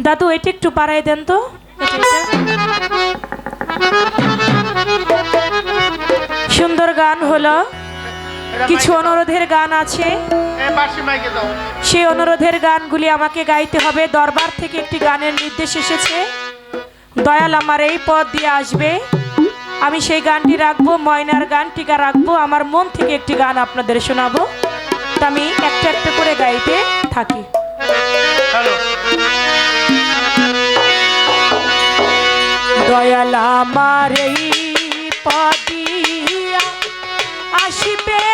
দাদু এটা একটু পাড়াই দেন তো। সুন্দর গান হলো। কিছু অনুরোধের গান আছে। সেই অনুরোধের গানগুলি আমাকে গাইতে হবে। দরবার থেকে একটি গানের নির্দেশ এসেছে। দয়াল আমার এই পদ দিয়ে আসবে। আমি সেই গানটি রাখব ময়নার গান টিকা রাখব। আমার মন থেকে একটি গান আপনাদের শোনাবো। তা আমি একটা একটা করে গাইতে থাকি। হ্যালো। দয়াল আমার এই পদিয়া আসিবে